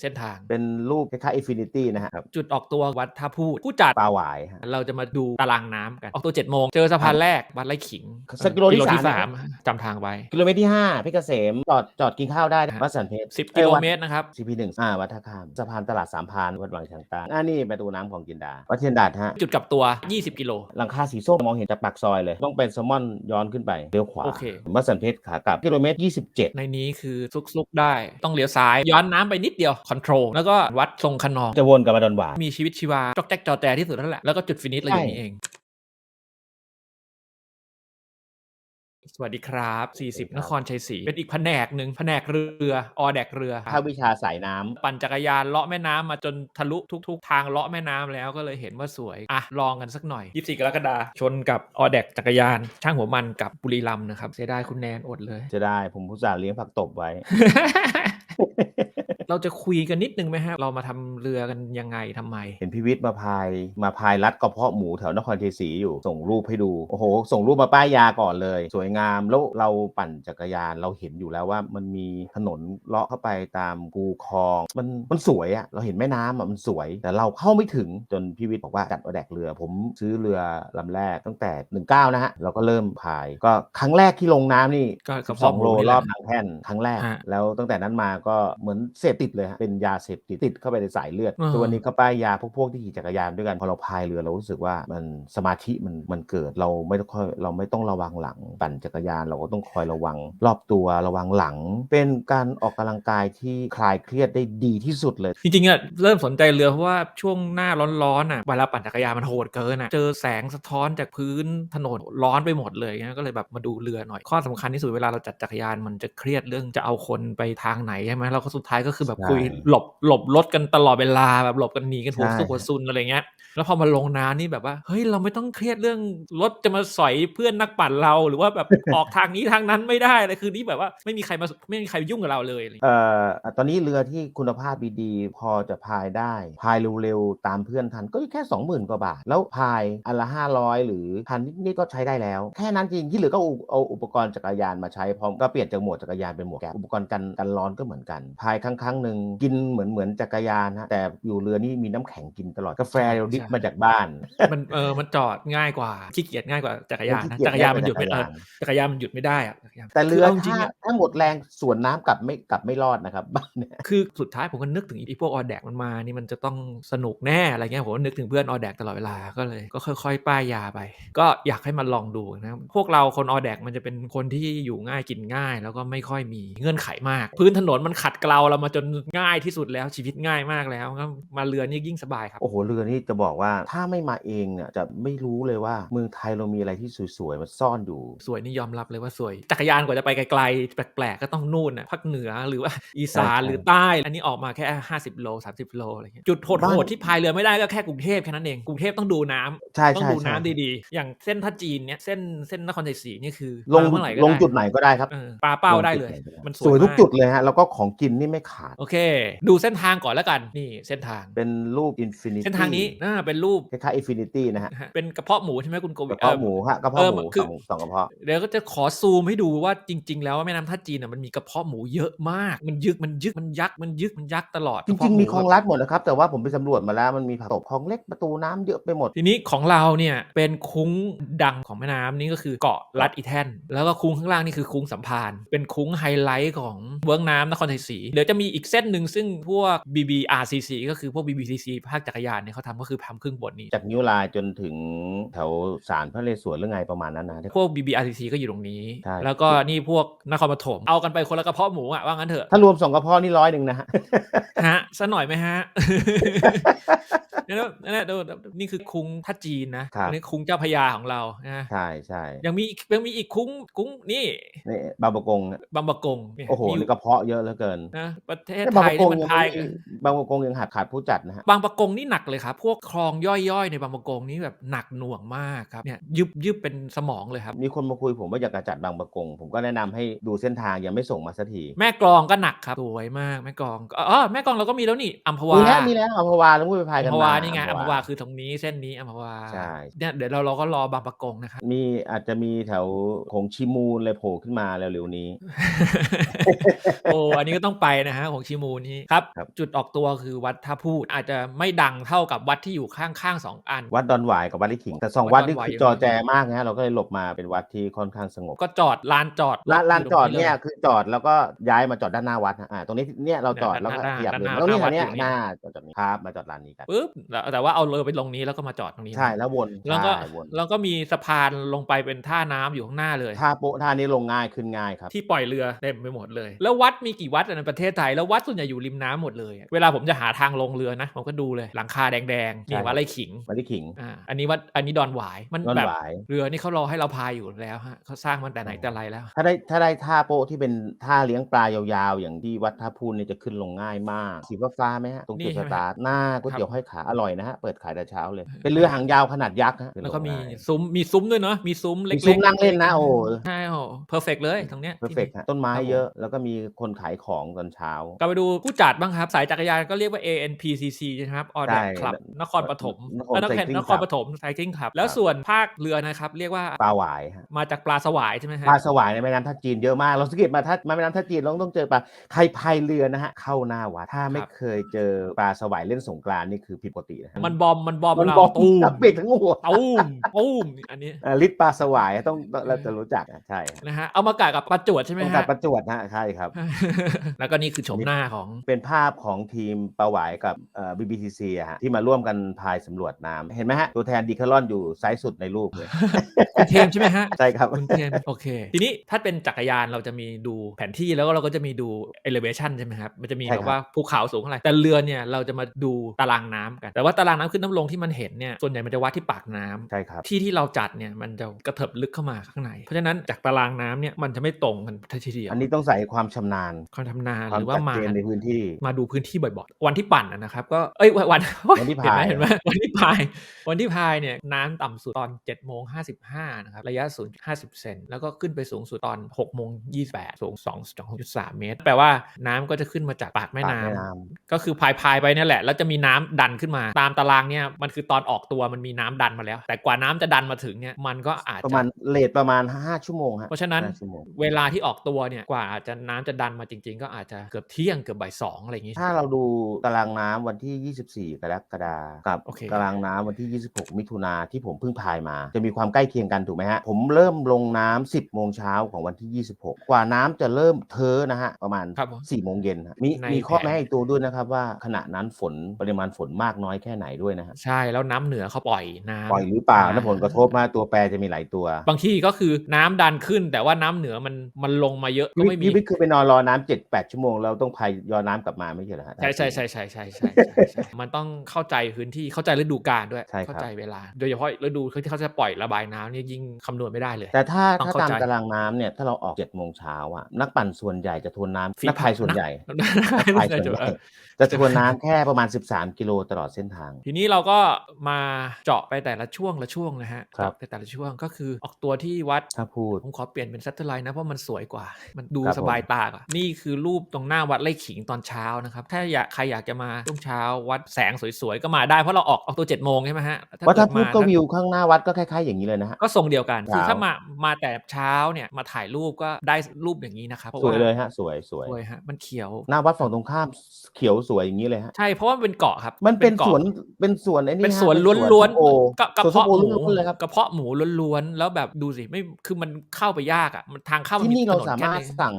เส้นทาง เป็นรูปคล้ายๆอินฟินิตี้นะฮะครับ จุดออกตัววัดท่าพูดผู้จัดปลาหวายฮะเราจะมาดูตารางน้ำกัน ออกตัว7จ็ดโมงเจอสะพานแรกวัดไร่ขิงสักกิโลที่สามสามจำทางไว้ กิโลเมตรที่5เพชรเกษมจอดจอดกินข้าวได้ฮะวัดสันเพชร10 กิโลเมตรนะครับ ซีพีหนึ่งอ่าวัดท่าข้ามสะพานตลาดสามพรานวัดวังช้างตาอ่านี่ประตูน้ำของจินดาวัดเทียนดาดฮะจุดกลับตัว 20 กิโล หลังคาสีส้มมองเห็นจากปากซอยเลย ต้องเป็นแซลมอนย้อนขึ้นไปเลี้ยวขวาโอเค วัดสันเพชรขากลับกิโลเมตร 27 ในนี้คือซุกๆได้ต้องเลี้ยวซ้าย ย้อนน้ำไปนิดเดียวคอนโทรลแล้วก็วัดทรงคนนองจะวนกลับมาดอนหวายมีชีวิตชีวาจอกแจ๊กจอแจที่สุดนั่นแหละแล้วก็จุดฟินิชเราอยู่ใช่นี่เอง สวัสดีครับ 40 นครชัยศรีเป็นอีกแผนกหนึ่งแผนกเรือออแดกเรือภาควิชาสายน้ำปั่นจักรยานเลาะแม่น้ำมาจนทะลุทุก ๆ ทางเลาะแม่น้ำแล้วก็เลยเห็นว่าสวยอะลองกันสักหน่อย 24 กรกฎาคมชนกับออแดกจักรยาน ช่างหัวมันกับบุรีรัมย์นะครับเสียดายคุณแนนอดเลย จะได้ผมผู้สาห์เลี้ยงผักตบไว้ เราจะคุยกันนิดนึงไหมฮะ เรามาทำเรือกันยังไงทำไม เห็นพิวิทย์มาพายมาพายรัดกระเพาะหมูแถวนครชัยศรีอยู่ส่งรูปให้ดูโอ้โห ส่งรูปมาป้ายยาก่อนเลย สวยงามแล้วเราปั่นจักรยานเราเห็นอยู่แล้วว่ามันมีถนนเลาะเข้าไปตามคูคลองมันมันสวยอะเราเห็นแม่น้ำอะมันสวย แต่เราเข้าไม่ถึงจนพิวิทย์บอกว่าจัดเอาแดกเรือ ผมซื้อเรือลำแรกตั้งแต่ 19 นะฮะเราก็เริ่มพายก็ครั้งแรกที่ลงน้ำนี่ก็กระสเพาะองหมูโลนี่แหรละอบนางแท่นครั้งแรก ฮะ แล้วตั้งแต่นั้นมาก็เหมือนเสพติดเลยฮะเป็นยาเสพติดติดเข้าไปในสายเลือดอ่าตัวนี้ก็ป้ายยาพวกพวกที่ขี่จักรยานด้วยกันพอเราพายเรือเรารู้สึกว่ามันสมาธิมันมันเกิดเราไม่ต้องค่อยเราไม่ต้องระวังหลังปั่นจักรยานเราก็ต้องคอยระวัง รอบตัวระวังหลัง เป็นการออกกำลังกายที่คลายเครียดได้ดีที่สุดเลย จริงๆอะเริ่มสนใจเรือเพราะว่าช่วงหน้าร้อนๆอะเวลาปั่นจักรยานมันโหดเกินอะเจอแสงสะท้อนจากพื้นถนนร้อนไปหมดเลยนะก็เลยแบบมาดูเรือหน่อยข้อสำคัญที่สุดเวลาเราจัดจักรยานมันจะเครียดเรื่องจะเอาคนไปทางไหนใช่ไหมเราก็สุดท้ายก็คือแบบใช่คุยหลบหลบรถกันตลอดเวลาแบบหลบกันหนีกันหัวใช่สุกหัวซุนอะไรเงี้ยแล้วพอมาลงน้ำนี่แบบว่าเฮ้ยเราไม่ต้องเครียดเรื่องรถจะมาสอยเพื่อนนักปั่นเราหรือว่าแบบออกทางนี้ทางนั้นไม่ได้เลยคือนี่แบบว่าไม่มีใครมาไม่มีใครยุ่งกับเราเลยอะไรเงี้ยเอ่อตอนนี้เรือที่คุณภาพดีๆพอจะพายได้ พายเร็วๆตามเพื่อนทันก็แค่ 20,000กว่าบาท แล้วพายอันละ 500 หรือพันนิดๆก็ใช้ได้แล้ว แค่นั้นจริงที่เหลือก็เอาเอาอุปกรณ์จักรยานมาใช้พร้อมก็เปลี่ยนจากหมวกจักรยานเป็นหมวกแก๊ปอุปกรณ์กันกันร้อนก็เหมือนกันพายครั้งครั้งหนึ่งกินเหมือนเหมือนจักรยานฮะแต่อยู่เรือนี่มีน้ำแข็งกินตลอดกาแฟเราดิบใช่มาจากบ้าน มันเออมันจอดง่ายกว่าขี้เกียจง่ายกว่าจักรยานนะขี้เกียจจักรยานมันหยุดไม่ง่ายเอกว่าอจักรยานมันหยุดไม่ได้อะจักรยานแต่เรือคืาจริงถ้าๆอะถ้าหมดแรงสวนน้ำกลับไม่กลับไม่รอดนะครับบ้านเนี่ยคือสุดท้ายผมก็นึกถึงอีพวกออแดกมันมานี่มันจะต้องสนุกแน่อะไรเงี้ยผมก็นึกถึงเพื่อนออแดกตลอดเวลาก็เลยก็ค่อยๆ ป้ายยาไป ก็อยากให้มันลองดูนะพวกเราคนออแดกมันจะเป็นคนที่อยู่ง่ายกินง่าย แล้วก็ไม่ค่อยมีเงื่อนไขมาก พื้นถนนมันขัดเกลาเรามาจนง่ายที่สุดแล้วชีวิตง่ายมากแล้วก็มาเรือนี่ยิ่งสบายครับ โอ้โหเรือนี่จะบอกว่าถ้าไม่มาเองเนี่ยจะไม่รู้เลยว่าเมืองไทยเรามีอะไรที่สวยๆมันซ่อนอยู่ สวยนี่ยอมรับเลยว่าสวย จักรยานกว่าจะไปไกลๆแปลกๆก็ต้องนู่นน่ะภาคเหนือหรือว่าอีสานใช่หรือใต้ อันนี้ออกมาแค่ 50 โล 30 โลอะไรเงี้ยจุดโหบ้านดๆที่พายเรือไม่ได้ก็แค่กรุงเทพแค่นั้นเองกรุงเทพต้องดูน้ำใช่ต้องใช่ดูใช่น้ำดีๆ อย่างเส้นท่าจีนเนี่ยเส้นเส้นนครชัยศรีนี่คือลงมาเมื่อไหร่ก็ลงได้จุดไหนก็ได้ครับเออปลาเป้าได้เลยงจุหก็มันสสววยยทุกมากจุดเลยฮะแล้วก็ของกินนี่ไม่ขาดโอเค ดูเส้นทางก่อนแล้วกันนี่เส้นทางเป็นรูปอินฟินิตี้เส้นทางนี้อ่าเป็นรูปคล้ายๆอินฟินิตี้นะฮะนะฮะเป็นกระเพาะหมูใช่ไหมคุณโกกวิระเพาะหมูฮะกระเพาะเออหมูคือสองสองกระเพาะเดี๋ยวก็จะขอซูมให้ดูว่าจริง ๆ แล้วแม่น้ำท่าจีนอะมันมีกระเพาะหมูเยอะมาก มันยึกมันยึกมันยักมันยึกมันยักตลอดจริงๆมีคลองลัดหมดนะครับแต่ว่าผมไปสำรวจมาแล้วมันมีผักตบคลองเล็กประตูน้ำเยอะไปหมด ทีนี้ของเราเนี่ยเป็นคุ้งดังของแม่น้ำนี่ก็คือเกาะลัดอีแทน แล้วก็คุ้งข้างล่างนี่คือคุ้งสัมพานธ์เป็นคุ้งไฮไลท์ของเวิร์กน้ำนครชัยศรีเดี๋ยวจะมีอีกเส้นหนึ่งซึ่งพวก BBRCC ก็คือพวก BBCC ภาคจักรยานเนี่ยเขาทำก็คือทำครึ่งบนนี้ จากนิ้วลายจนถึงแถวศาลพระนเรศวรหรือไงประมาณนั้นนะพวก BBRCC ก็อยู่ตรงนี้ ใช่ แล้วก็นี่พวกนครปฐมเอากันไปคนละกระเพาะหมูอะว่างั้นเถอะ ถ้ารวมสองกระเพาะนี่ร้อยหนึ่งนะฮะ ฮะซะหน่อยไหมฮะ นั่นนะนั่นนะดูนี่คือคุ้งท่าจีนนะครับ อันนี่คุ้งเจ้าพระยาของเรานะใช่ใช่ยังมีอีกยังมีอีกคุ้งคุ้งนี่นี่บางประกงบางปะกงเนี่ยโอ้โหมียู่นี่กระเพาะเยอะเหลือเกิน นะประเทศนี่ไทบางปยระกนี่งมันยังพายไม่บางประกงยังขาดขาดผู้จัดนะฮะบางปะกงนี่หนักเลยครับพวกคลองย่อยๆ ในบางปะกงนี่แบบหนักหน่วงมากครับเนี่ยยึบยึบเป็นสมองเลยครับมีคนมาคุยผมว่าอยากจะจัดบางประกง ผมก็แนะนำให้ดูเส้นทางยังไม่ส่งมาสักทีแม่กลองก็หนักครับสวยมากแม่กลองก็อ๋อแม่กลองเราก็มีแล้วนี่อัมพวามีแล้วมีแล้วอัมพวาแล้วพูดไปพายอักันมพมวานี่ไงอัอัมมพพวาคือตรงนี้เส้นนี้อัมพวาใช่เนี่ยเดี๋ยวเราเราก็รอบางปะกงนะครับมีอาจจะมีแถวของชิมูนเลยโผล่ขึ้นมาเร็วๆนี้โอ้อันนี้ก็ต้องไปนะฮะของชิมูนี้ครับครับ จุดออกตัวคือวัดท่าพูดอาจจะไม่ดังเท่ากับวัดที่อยู่ข้างๆสองอัน วัดดอนหวายกับวัดลิขิง แต่สองวัวัดดดอนนี่หวายคือยังจอแจมากนะฮะเราก็เลยหลบมาเป็นวัดที่ค่อนข้างสงบก็จอดลานจอดลานลานจอดตรงเนี่ยลคือจอดแล้วก็ย้ายมาจอดด้านหน้าวัดนะอ่าตรงนี้เนี่ยเราจอดแล้วก็ด้านหน้าขยับด้านเลหยน้าแล้วนี่หน้าวัดเนี่ยอยู่นี่หน้าจอดจอดนี้ครับมาจอดลานนี้กันปุ๊บแล้วแต่ว่าเอาเลยไปลงนี้แล้วก็มาจอดตรงนี้ใช่แล้ววนแล้วก็ใช่วนแล้วก็มีสะพานลงไปเป็นท่าน้ำอยู่ข้างหน้าเลย ท่าโป๊ะท่านี้ลงง่ายขึ้นง่ายครับ ที่ปล่อยเรือเต็มไปหมดเลย แล้ววัดมีกี่วัดในประเทศไทยแล้ววัดส่วนใหญ่อยู่ริมน้ำหมดเลย เวลาผมจะหาทางลงเรือนะ ผมก็ดูเลยหลังคาแดงๆนี่ใช่วัดไร่ขิงวัดลิขิงอ่าอันนี้วัดอันนี้ดอนหวายมันดอนแบบหวายเรือนี่เขารอให้เราพายอยู่แล้วฮะเขาสร้างมันแต่ไหนแต่ไรแล้ว ถ้าได้ถ้าได้ท่าโป๊ะที่เป็นท่าเลี้ยงปลายาวๆ อย่างที่วัดท่าพูนเนี่ยจะขึ้นลงง่ายมากสีฟ้าๆไหมฮะตรงจุดนี่สใช่ไหมตาร์ทหน้าก๋วยครับเตี๋ยวห้อยขาอร่อยนะฮะเปิดขายแต่เช้าเลย เป็นเรือหางยาวขนาดยักษ์ฮะแล้วก็มีขึ้นลงง่ายซุ้มมีซุ้มด้วยเนาะมีซุ้มเล็มีกๆซุ้มนั่งเล่นนะโอ้ใช่โอ้เพอร์เฟกเลยตรงเนี้ยเพอร์เฟกฮะต้นไม้ครับผมเยอะแล้วก็มีคนขายของตอนเช้ากลับไปดูผู้จัดบ้างครับ สายจักรยานก็เรียกว่า ANPCC นะครับออใช่เดคลับนครปฐมนครเอ้ยนคร Cycling นครปฐมไซคลิงคลับ แล้วส่วนภาคเรือนะครับ เรียกว่าปลาหวายฮะมาจากปลาสวายใช่ไหมฮะปลาสวายในแม่น้ำท่าจีนเยอะมาก เราสังเกตมาถ้ามาแม่น้ำท่าจีนเราต้องเจอปลาใครพายเรือนะฮะเข้าหน้าวัดถ้าไม่ครับเคยเจอปลาสวายเล่นสงกรานต์นี่คือผิดปกตินะฮะมันบอมมันบอมมันเราบอกตูมจับเบ็ดทั้งหัวตูมตูมอันนี้อ่าลิตรปลาสวายต้องต้องเราจะรู้จักอะใช่ฮะนะฮะเอามากะกับประจวดใช่ไหมต้องฮะกัดประจวดฮะใช่ครับ แล้วก็นี่คือโฉมหน้าของเป็นภาพของทีมปลาหวายกับเอ่อ BBTC อะฮะที่มาร่วมกันพายสำรวจน้ำเห็นไหมฮะตัวแทนดีคาร์ลอนอยู่ซ้ายสุดในรูปเลย คุณเทมใช่ไหมฮะ ใช่ครับ คุณเทมโอเค ทีนี้ถ้าเป็นจักรยานเราจะมีดูแผนที่แล้วก็เราก็จะมีดู elevation ใช่ไหมครับ มันจะมีใช่แบครับบว่าภูเขาสูงเท่าไหร่แต่เรือเนี่ยเราจะมาดูตารางน้ำกัน แต่ว่าตารางน้ำขึ้นน้ำลงที่มันเห็นเนี่ยส่วนใหญ่มันจะวัดที่ปากน้ำใช่ครับ ที่ที่เราจัดเนี่ยมันจะกระเถิบลึกเข้ามาข้างใน เพราะฉะนั้นจากตารางน้ำเนี่ยมันจะไม่ตรงกันทีเดียวอันนี้ต้องใส่ความชำนาญ ความทำนาญควาหมรือว่าชัดมาเจนในพื้นที่มาดูพื้นที่บ่อยๆ วันที่ปั่นอะนะครับก็เอ้ยวันวันวันที่เห็นไหมพายเห็นไหมวันที่พาย วันที่พายเนี่ยน้ำต่ำสุดตอน7จ็ดโมงห้นะครับระยะ0 50เซนแล้วก็ขึ้นไปสูงสุดตอน6กโมงยีสูง2 2.3เมตร แปลว่าน้ำก็จะขึ้นมาจากปากแม่ปากน้ำแม่น้ก็คือพายพายไปเนี่ยแหละ แล้วจะมีน้ำดันขึ้นมาตามตารางเนี่ยมันคือตอนออกตัวมันมีน้ำดันมาแล้ว แต่กว่าน้ำจะดันมาถึงเนี่ยมันก็อาจประจะมาณเลทประมาณ 5 ชั่วโมงฮะเพราะฉะนั้นห้าชั่วโมงเวลาที่ออกตัวเนี่ยกว่าอาจจะน้ำจะดันมาจริง ๆ ก็อาจจะเกือบเที่ยงเกือบบ่ายสองอะไรอย่างงี้ถ้าเราดูตารางน้ำวันที่ 24 กรกฎาคมกับโอเคตารางน้ำวันที่ 26 มิถุนาที่ผมเพิ่งพายมา จะมีความใกล้เคียงกันถูกไหมฮะ ผมเริ่มลงน้ำ10 โมงเช้าของวันที่ 26 กว่าน้ำจะเริ่มเทอะนะฮะ ประมาณครับผม4โมงเย็นฮะมีในมีข้อแผนแม้อีกตัวด้วยนะครับว่าขณะนั้นฝนปริมาณฝนมากน้อยแค่ไหนด้วยนะฮะใช่แล้วน้ำเหนือเขาปล่อยน้ำปล่อยหรือเปล่าอ่านะผลกระทบมาตัวแปรจะมีหลายตัว บางที่ก็คือน้ำดันขึ้น แต่ว่าน้ำเหนือมันมันลงมาเยอะก็ไม่มีพี่วิทย์คือไปนอนรอน้ำเจ็ดแปดชั่วโมงเราต้องพายย้อนน้ากลับมาไม่ใช่เหรอฮะใช่ใช่ใช่ใช่ใช่ใช่ใช่มันต้องเข้าใจพื้นที่เข้าใจฤดูกาลด้วยเข้าใจเวลา โดยเฉพาะฤดูที่เขาจะปล่อยระบายน้ำนี่ยิ่งคำนวณไม่ได้เลย แต่ถ้าถ้าตามตารางน้ำเนี่ยถ้าเราออก7จ็ดโมงเช้าอะนักปั่นส่วนใหญ่จะทวนน้ำนักพายส่วนใหญ่นักพายส่วนใหญ่จะทวนน้ำแค่ประมาณ 13 กิโลตลอดเส้นทาง ทีนี้เราก็มาเจาะไปแต่ละช่วงละช่วงนะฮะไปแต่ละช่วงก็คือออกตัวที่วัดถ้าพูดผมขอเปลี่ยนเป็นซัตเทอร์ไลน์นะเพราะมันสวยกว่า มันดูสบายตากว่านี่คือรูปตรงหน้าวัดไร่ขิงตอนเช้านะครับ ถ้าอยากใครอยากจะมาช่วงเช้าวัดแสงสวยๆ ก็มาได้เพราะเราออกออกตัว7จ็ดโมงใช่ไหมฮะว่าถ้าเดพูดมก็วิวข้างหน้าวัดก็คล้ายๆอย่างนี้เลยนะฮะก็ทรงเดียวกันคือเช้าถ้ามามาแต่เช้าเนี่ยมาถ่ายรูปก็ได้รูปอย่างนี้นะครับพราะสวยาเลยฮะสวยสวยสวยฮะมันเขียวหน้าวัดฝั่งตรงข้ามเขียวสวยอย่างนี้เลยฮะใช่เพราะว่ามันเป็นเกาะครับ มันเป็นกาะสวนเป็นสวนไอ้นี่เป็นฮะสวนเป็ล้วนโอๆกระกระสวนส้มเพาะโอหมูล้วนๆเลยครับกระเพาะหมูล้วนๆแล้วแบบดูสิไม่คือมันเข้าไปยากอะมันทางเข้ามัที่นี่เราถสามารถแค่นี้สั่ง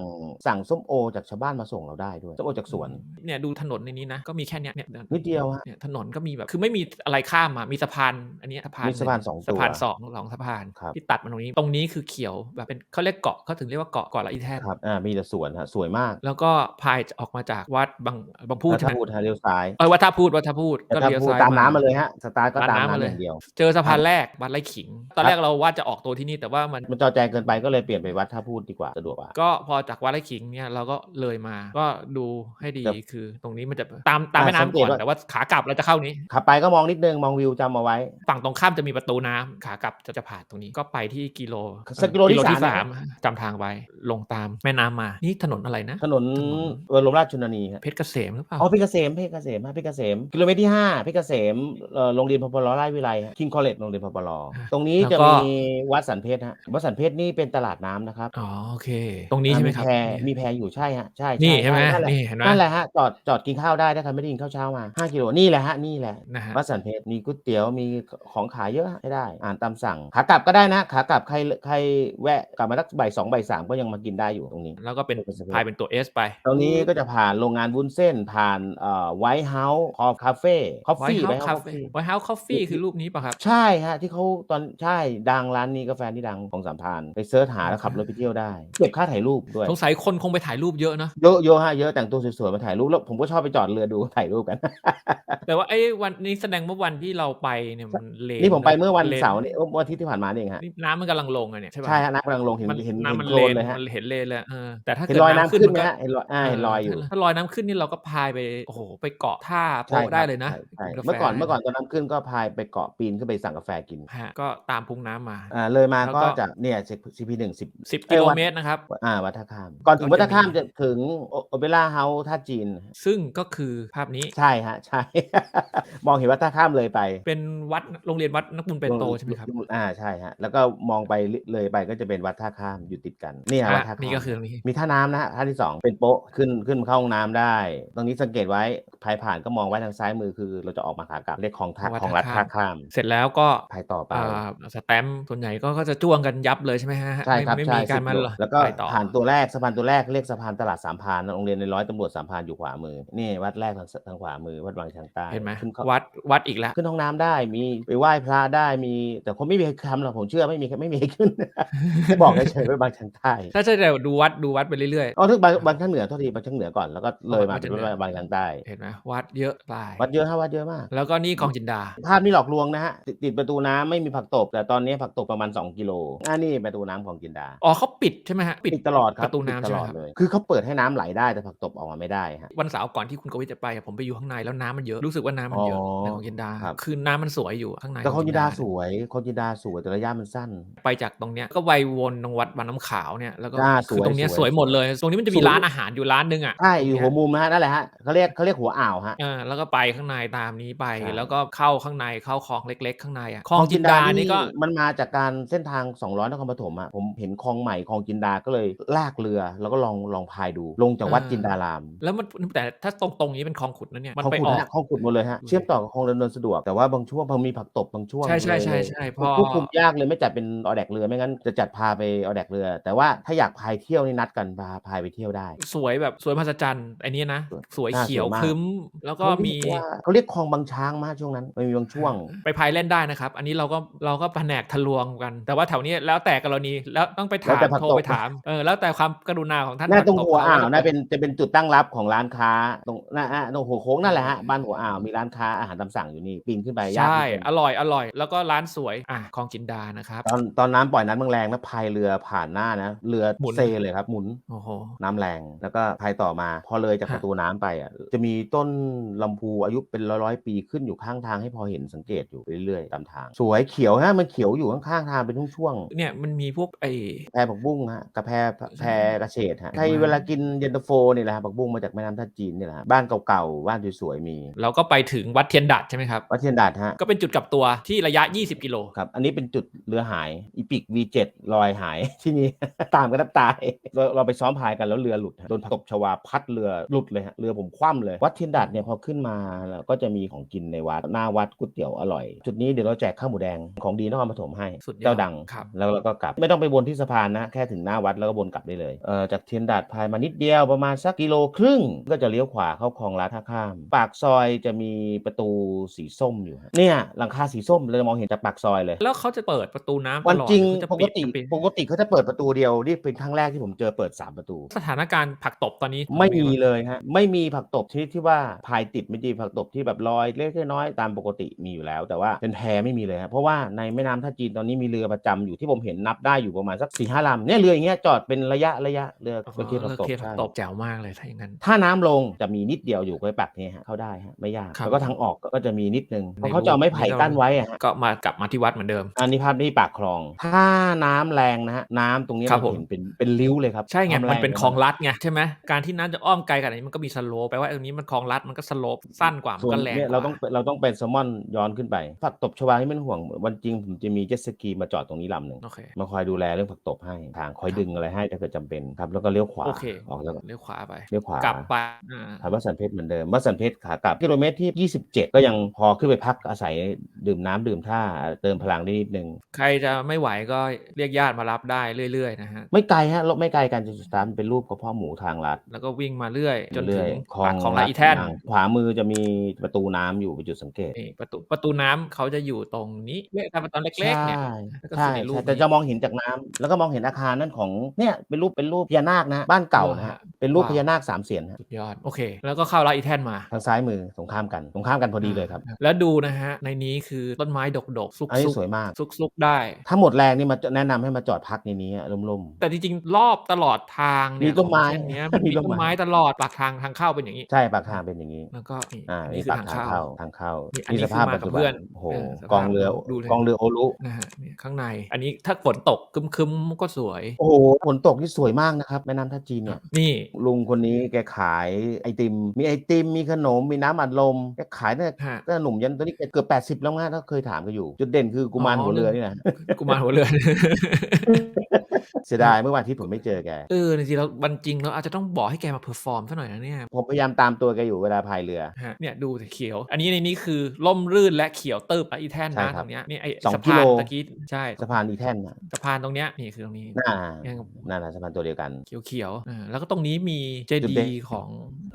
สั่งส้มโอจากชาวบ้านมาส่งเราได้ด้วยส้มโอจากสวน เนี่ยดูถนนในนี้นะ ก็มีแค่เนี้ยเนี่ยนิดเดียวฮะเนี่ยถนนก็มีแบบคือไม่มีอะไรข้ามมามีสะพานอันเนี้ยสะพานมีสะพานหงสองตัวสะพานสองสองสะพานครับที่ตัดมาตรงนี้ ตรงนี้คือเขียวแบบเป็นเขาเรียกเกาะเขาถึงเรียกว่าเกาะเกาะละอีแทนครับอ่ามีแต่สวนฮะสวยมาก แล้วก็พายออกมาจากวัดบางบางพูดแล้วใช่ถ้าไหมพูดฮะเลี้ยวซ้ายเออวัดท่าพูดวัดท่าพูดแต่ก็ถ้าเลี้ยวพูดซ้ายตามน้ำมาเลยฮะสตาร์ทก็ตามตามน้ำมาน้ำเลอยย่างเดียว เจอสะพานแรกวัดไร่ขิง ตอนแรกเราว่าจะออกตัวที่นี่แต่ว่ามันมันจอแจเกินไปก็เลยเปลี่ยนไปวัดท่าพูดดีกว่าสะดวกกว่าก็พอจากวัดไร่ขิงเนี่ยเราก็เลยมาก็ดูให้ดีครับคือ ตรงนี้มันจะตามตามอ่าแม่สังน้ำเกก่ตอนว่าแต่ว่าขากลับเราจะเข้านี้ขับไปก็มองนิดนึงมองวิวจำเอาไว้ ฝั่งตรงข้ามจะมีประตูน้ำขากลับจะจะผ่านตรงนี้ก็ไปที่กิโลสักกิโลที่สามจำทางไว้ลงตามแม่น้ำมา นี่ถนนอะไรนะ ถนนถนนเออลมราชชนนีครับเพชรเกษมหรือเปล่าอ๋อเพชรเกษมเพชรเกษมฮะเพชรเกษมกิโลเมตรที่ห้าเพชรเกษมเอ่อโรงเรียนพปลราชวิไลคิงคอลเลจโรงเรียนพปลตรงนี้จะมีวัดสันเพชรฮะวัดสันเพชรนี่เป็นตลาดน้ำนะครับอ๋อโอเค ตรงนี้ใช่ไหมครับแพมีแพอยู่ใช่ฮะใช่นี่ช่ใช่ไหมนั่นแหละนี่เห็นไหมนั่นแหละฮะจอดจอดกินข้าวได้ถ้าใครไม่ได้กินข้าวเช้ามา5กิโลนี่แหละฮะนี่แหละนะฮะวัดสันเพชรมีก๋วยเตี๋ยวมีของขายเยอะให้ได้ อ่านตามสั่ง ขากลับก็ได้นะ ขากลับใครใครแวะกลับมาสักบ่ายสองบ่ายสามก็ยังมากินได้อยู่ตรงนี้ แล้วก็เป็นเป็นสเปซพายเป็นตัว S ไป ตรงนี้ก็จะผ่านโรงงานวุ้นเส้นผ่านเอ่อไวท์เฮาส์คอฟคาเฟ่คอฟไวฟี่ท์เฮาไวส์ท์คาเฮาส์เฟ่ไวท์เฮาส์คอฟฟี่คือรูปนี้ป่ะครับ ใช่ฮะที่เขาตอนใช่ดังร้านนี้กาแฟที่ดังของสามพรานไปเสิร์ชหาแล้วขับรถไปเที่ยวได้เก็บค่าถ่ายรูปด้วยสงสัยคนคงไปถ่ายรูปเยอะเนอะเยอะเยอะฮะเยอะแต่งตัวสวยๆมาถ่ายรูปแล้วผมก็ชอบไปจอดเรือดูถ่ายรูปกัน แต่ว่าไอ้วันนี้แสดงว่าวันที่เราไปเนี่ยมันเลนนี่ผมไปเมื่อวันลเสาร์นี่เอ้อวันอาทิตย์ที่ผ่านมานี่เองฮะนี่น้ำมันกำลังลงอะเนี่ยใช่ป่ะใช่ฮะน้ำกำลังลงเห็นมันเห็นเห็นน้ำมันโคลเลนนเลยฮะมันเห็นเลนเลยเออแต่ถ้าเห็เกินดรอยน้ำขึ้นมัไหมก็ฮะเห็นรอยอ่าเห็นรอยอยู่ถ้าลอยน้ำขึ้นนี่เราก็พายไปโอ้โหไปเกาะท่าใช่โป๊ะได้เลยนะใช่ใช่าแฟเมื่อก่อนเมื่อก่อนตอนน้ำขึ้นก็พายไปเกาะปีนขึ้นไปสั่งกาแฟกินฮะก็ตามพุงน้ำมาอ่าเลยมาแล้วก็ก็จะเนี่ยซีพีหนึ่งสิบ10เอ้กิยโลวัดเมตรนะครับอ่าวัดท่าข้ามก่อนถึงก็วัดจะท่าข้ามมีจะถึงโอเปร่าเฮาส์ท่าจีน ซึ่งก็คือภาพนี้ใช่ฮะใช่ มองเห็นวัดท่าข้ามเลยไป เป็นวัดโรงเรียนวัดนักบุญเป็นโตใช่ไหมครับอ่าใช่ฮะแล้วก็มองไปเลยไปก็จะเป็นวัดท่าข้ามอยู่ติดกันนี่ฮะวัดอะท่าข้ามนี่ก็คือตรงนี้มีท่าน้ำนะฮะท่าที่สองเป็นโป๊ะขึ้นขึ้นเข้าห้องน้ำได้ ตรงนี้สังเกตไว้พายผ่านก็มองไว้ทางซ้ายมือคือ เราจะออกมาขากลับเรียกของท่าวัดของรัฐท่าท่าข้ามข้าม เสร็จแล้วก็พายต่อไปอ่าสแตมป์ส่วนใหญ่ก็ก็จะจ้วงกันยับเลยใช่ไหมฮะใช่ครับไม่ใช่มีการมาสิบโลแล้วก็ไปต่อผ่านตัวแรกสะพานตัวแรกเรียกสะพานตลาดสามพรานโรงเรียนในร้อยตำรวจสามพรานอยู่ขวามือนี่วัดแรกทางทางขวามือวัดบางช้างใต้เห็นไหมขึ้นเข้าวัดวัดอีกแล้วขึ้นห้องน้ำได้มีไปไหว้พระได้มี แต่คงไม่มีใครทำหรอกผมเชื่อไม่มีไม่มีใครขึ้นแค่บอกเฉยๆว่าบางช้างใต้ถ้าจะเดี๋ยวดูวัดดูวัดไปเรื่อยอ๋อถึงบางบางช้างเหนือโทษทีบางช้างเหนือก่อนแล้วก็เลยมาบางเป็ช้างนเหนือบางช้างใต้ๆเห็นไหมวัดเยอะไปวัดเยอะฮะวัดเยอะมาก แล้วก็นี่กองจินดา ภาพนี้หลอกลวงนะฮะติดติดประตูน้ำไม่มีผักตบ แต่ตอนนี้ผักตบประมาณ 2 กิโลอ่านี่ประตูน้ำของกินดาอ๋อเขาปิดใช่ไหมฮะปิดตลอดครับประตูน้ำปิดตใช่ไหลมอดครับเลย คือเขาเปิดให้น้ำไหลได้แต่ผักตบออกมาไม่ได้ฮะวันเสาร์ก่อนที่คุณกวิทจะไปอะผมไปอยู่ข้างในแล้วน้ำมันเยอะรู้สึกว่าน้ำมันเยอะอ๋อในของจินดาครับคือน้ำมันสวยอยู่ข้างในแต่ของกินดาเนี่ยสวยของกินดาสวยแต่ระยะมันสั้น ไปจากตรงเนี้ยก็ไปวนตรงวัดบานน้ำขาวเนี่ยแล้วก็อ่าคือสวยตรงเนี้ยสวยสวยหมดเลยตรงนี้มันจะมีสวยร้านอาหารอยู่ร้านหนึงอะใช่อยู่ตรงหัวเนี้มุมนะฮะนั่นแหละฮะเขาเรียกเขาเรียกหัวอ่าวฮะเออแล้วก็ไปข้างในตามนี้ไปใช่แล้วก็เข้าข้างในเข้าคลองเล็ก ๆ ข้างในอะคลองจินดานี่ก็มันมาจากการเส้นทาง 200นครปฐมอะผมเห็นคลองใหม่คลองจินดาก็เลยลากเรือแล้วก็ลองลองพายดูลงจากวัดอ่าจินดาราม แล้วมันแต่ถ้าตรงตรงนี้เป็นคลองขุดนะเนี่ย มันคลองไปขุดออกนะคลองขุดหมดเลยฮะอืมเชื่อมต่อกับคลองดำเนินสะดวก แต่ว่าบางช่วงพอมีผักตบบางช่วง ใช่ใช่เลยใช่ใช่พอควบคุมยากเลยไม่จัดเป็นออแดกเรือ ไม่งั้นจะจัดพาไปออแดกเรือ แต่ว่าถ้าอยากพายเที่ยวนี่นัดกันพาพายไปเที่ยวได้ สวยแบบสวยมหัศจรรย์ไอ้นี้นะ สวยน่าเขียวสวยมากครึ้ม แล้วก็มีเขาเรียว่าเขาเรียกคลองบางช้างมากช่วงนั้นมันมีบางช่วง ไปพายเล่นได้นะครับ อันนี้เราก็เราก็แผนกทะลวงกัน แต่ว่าแถวนี้แล้วแต่กรณีแล้วต้องไปถามแล้วแต่ผักโทรตบไปถามเออแล้วแต่ความกรุณาของท่านน่าตรงผักหัวเขอ่าวแล้วน่าเป็นจะเป็นจุดตั้งรับของร้านค้าตรงน่าอะตรงหัวโค้งนั่นแหละฮะบ้านหัวอ่าวมีร้านค้าอาหารตามสั่งอยู่นี่ปีนขึ้นไปยากใช่นิดนึงอร่อยอร่อย แล้วก็ร้านสวยอะคลองจินดานะครับตอนตอนน้ำปล่อยน้ำแรงๆนะพายเรือผ่านหน้านะเรือหมุนเซเลยครับหมุนโอ้โหน้ำแรงแล้วก็พายต่อมา พอเลยจากฮะประตูน้ำไปอะจะมีต้นลำพูอายุเป็นร้อยๆปีขึ้นอยู่ข้างทางให้พอเห็นสังเกตอยู่เรื่อยๆตามทาง สวยเขียวฮะมันเขียวอยู่ข้างๆทางเป็นช่วงๆเนี่ยมันมีพวกไอ้แพรผักบุ้งฮะกับแพรแพรกระเฉดฮะเห็นใครไหมเวลากินเย็นตาโฟนี่แหละฮะผักบุ้งมาจากแม่น้ำท่าจีนนี่แหละฮะบ้านเก่าๆบ้านสวยๆมีเราก็ไปถึงวัดเทียนดัดใช่ไหมครับ วัดเทียนดาดฮะก็เป็นจุดกลับตัวที่ระยะ 20 กิโลครับอันนี้เป็นจุดเรือหายอีพิก V7 ลอยหายที่นี่ ตามกันแทบตายเราเราไปซ้อมพายกันแล้วเรือหลุดฮะโดนผักตบชวาพัดเรือหลุดเลยฮะเรือผมคว่ำเลย วัดเทียนดาดเนี่ยพอขึ้นมาแล้วก็จะมีของกินในวัดหน้าวัดก๋วยเตี๋ยวอร่อย จุดนี้เดี๋ยวเราแจกข้าวหมูแดงของดีนครปฐมให้สุดยอดเจ้าดังครับ แล้วเราก็กลับไม่ต้องไปวนที่สะพานนะแค่ถึงหน้าวัดแล้วก็วนกลับได้เลยเอ่อจากเทียนดาดพายมานิดเดียวประมาณสักกิโลครึ่งก็จะเลี้ยวขวาเข้าคลองลาดท่าข้าม ปากซอยจะมีประตูสีส้มอยู่ฮะเนี่ยหลังคาสีส้มเราจะมองเห็นจากปากซอยเลย แล้วเขาจะเปิดประตูน้ำตวันลอดจริงหอจะปกติจะปิดปกติเขาจะเปิดประตูเดียวนี่เป็นครั้งแรกที่ผมเจอเปิด 3 ประตู สถานการณ์ผักตบตอนนี้ไม่มีเลยฮะไม่มีผักตบชนิดที่ว่าพายติดไม่ดีผักตบที่แบบลอยเล็กๆน้อยๆตามปกติมีอยู่แล้ว แต่ว่าเป็นแพไม่มีเลยฮะเพราะว่าในแม่น้ำท่าจีนตอนนี้มีเรือประจำอยู่ที่ผมเห็นนับได้อยู่ประมาณสักสี่ห้าลำเนี่ยเรืออย่างเงี้ยจอดเป็นระยะระยะเรืออ๋อเรือเทียบผักตบเรือเทียบผักใช่ตบแจ๋วมากเลยถ้าอย่างนั้น ถ้าน้ำลงจะมีนิดเดียวอยู่ไว้ปักเนี่ยฮะเข้าได้ฮะไม่ยากครับแล้วก็ทางออกก็จะมีนิดนึงเพในราะเขาจะเอาไม้ไผ่รูปกั้นไว้อะฮะก็มากลับมาที่วัดเหมือนเดิม อันนี้ภาพนี่ปากคลอง ถ้าน้ำแรงนะฮะน้ำตรงนี้ครับเราผมเห็นเป็นเป็นริ้วเลยครับใช่ไงำแรมันเป็นคลองลัดไงใช่ไหมการที่น้ำจะอ้อมไกลขนาดนี้มันก็มีสโลปแปลว่าตรงนี้มันคลองลัดมันก็สโลปสั้นกว่ามันส่วนก็แรงเนี่ยกเราว่าต้องเราต้องเป็นแซลมอนย้อนขึ้นไปผักตบชวาที่ไม่ต้องห่วงวันจริงผมจะมีเจ็ตสกีมาจอดตรงนี้ลำหนึ่งโอเคมาคอยดูแลเรื่องผักตบให้ทางคอยดึงอะไรให้ถ้าเกิดจำเป็นครับแล้วก็เลี้ยวขวาโอเคออกแล้วก็เลี้ยวขวาาไปเลี้ยวขวากลับไปอ่าถามว่าสันเพชรเหมือนเดิมว่าสันเพชรขากลับกิโลเมตรที่ 27 ก็ยังพอขึ้นไปพักอาศัยดื่มน้ำดื่มท่าเติมพลังได้นิดนึง ใครจะไม่ไหวก็เรียกญาติมารับได้เรื่อยๆนะฮะไม่ไกลฮะรถไม่ไกลกันจุดสตาร์ทเป็นรูปกระเพาะหมูทางลัด แล้วก็วิ่งมาเรื่อย จนถึเรื่อยงๆคลอปางกของลาอีแท่นลัดขวามือจะมีประตูน้ำอยู่เป็นจุดสังเกตนี่ประตูประตูน้ำเขาจะอยู่ตรงนี้เล็กตอนเล็กๆเนี่ยแล้วก็ใช่คือในรูปใช่แต่นี้จะมองเห็นจากน้ำแล้วก็มองเห็นอาคารนั่นของเนี่ยเป็นรูปเป็นรูปพญานาคนะฮะบ้านเก่านะฮะว้าวเป็นรูปว้าวพญานาคสามเสียนฮะสุดยอด โอเค แล้วก็เข้าลาอีแท่นมา ทางซ้ายมือตรงข้ามกันตรงข้ามกันพอดีเลยครับ แล้วดูนะฮะ ในนี้คือต้นไม้ดกๆซุกอันนี้ซุกสวยมากซุกซุกได้ ถ้าหมดแรงนี่มาแนะนำให้มาจอดพักในนี้อะร่มแต่จริงๆรอบตลอดทางเนี่ยมีต้นไม้ของเส้นเนี้ยมันมีมีต้ต้นนไม้ไม้ตลอดปากทางทางเข้าเป็นอย่างนี้ๆใช่ปากทางเป็นอย่างนี้ แล้วก็นี่อ่าอันนี่นี่คือปากทางทางเข้าเข้าทางเข้านี่อันนี้นี่สภาพคือมาปัจจุกับบัเพื่อนนโอ้โหเออสภาพกองเรือดูเลยกองเรือโอรุนะฮะเนี่ยข้างใน อันนี้ถ้าฝนตกครึมๆก็สวย โอ้โหฝนตกที่สวยมากนะครับแม่น้ำท่าจีนเนี่ยนี่ลุงคนนี้แกขายไอติม มีไอติมมีขนมมีน้ำอัดลมแกขายตั้งแต่ฮะ ตั้งแต่หนุ่มยันตอนนี้แกเกือบ80 แล้วมั้งถ้าเคยถามกันอยู่ จุดเด่นคือกุมารอ๋อหัวเรือนี่นะ กุมารหัวเรือเสียดายเมื่อวันอาที่ผมไม่เจอแก เออจริงๆแล้ววันจริงเราอาจจะต้องบอกให้แกมาเพอร์ฟอร์มซะหน่อยนะเนี่ยผมพยายามตามตัวแกอยู่เวลาพายเรือ ฮะเนี่ยดูสิเขียว อันนี้ในนี้คือล่มรื่นและเขียวเติบอะอีแท่นใช่นะครับตรงเนี้ยนี่ไอสองสะกิพานโล ตะกี้ใช่สะพานอีแท่นน่ะสะพานตรงเนี้ยนี่คือตรงนี้น่ายังนั่นนะสะพานตัวเดียวกัน เขียวเขียวๆอ่าแล้วก็ตรงนี้มีเจจุดดีเด่น ย์ของ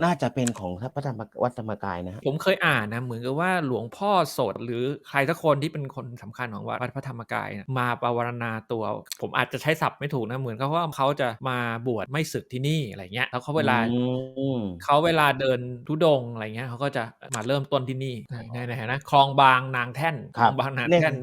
น่าจะเป็นของพระธรรมวัดธรรมกายนะฮะผมเคยอ่านนะเหมือนกับว่าหลวงพ่อโสดหรือใครสักคนที่เป็นคนสำคัญของวัดพระธรรมกายเนี่ยมาปราวารณาตัว ผมอาจจะใช้ศัพท์ไม่ถูกนะเหมือนกับว่าเขาจะมาบวชไม่ศึกที่นี่อะไรเงี้ยแล้วเขาเวลาอืมเขาเวลาเดินทุดงค์อะไรเงี้ยเขาก็จะมาเริ่มต้นที่นี่ในในไหนนะคลองบางนางแท่นคครัลบองบางนางเนี่ยแท่น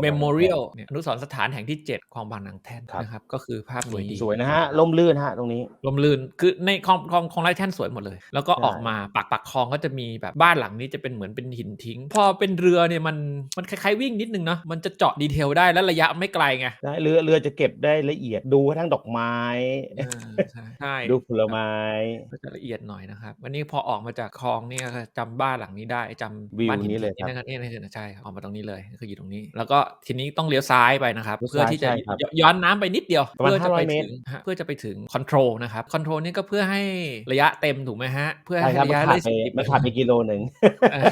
เมมโมเรียลเนี่ยอนุสรณ์สถานแห่งที่ 7 คลองบางนางแท่นครับนะครับก็คือภาพสวยดีสวยนะฮะล่มลื่นฮะตรงนี้ลมลื่นคือในคลองคลองคลองไร่แท่นสวยหมดเลย แล้วก็ใช่ออกมาปากปากคลองก็จะมีแบบบ้านหลังนี้จะเป็นเหมือนเป็นหินทิ้ง พอเป็นเรือเนี่ยมันมันคล้ายๆวิ่งนิดนึงเนาะมันจะเจาะดีเทลได้แล้วระยะมันไม่ไกลไงใช่เรือเรือจะเก็บได้ละเอียดดูกระทั้งดอกไม้เออใช่ใช่ดูผลไม้ก็จะละเอียดหน่อยนะครับ วันนี้พอออกมาจากคลองเนี่ยก็จำบ้านหลังนี้ได้จำวิวบ้านหินี้เลยทิ้ครับงนี่นี่นี่ใช่ครับออกมาตรงนี้เลยคืออยู่ตรงนี้ แล้วก็ทีนี้ต้องเลี้ยวซ้ายไปนะครับเลี้ยวเพื่อซ้ายที่จะใช่ครับยย้อนน้ำไปนิดเดียวประมาณเพื่อจะไป500เมตถึรงฮะเพื่อจะไปถึงคอนโทรลนะครับคอนโทรลนี่ก็เพื่อให้ระยะเต็มถูกไหมฮะ เพื่อใช่ให้ครับระมันยะขาดได้ไปสิบมันขาดไปกิโลหนึ่งเออ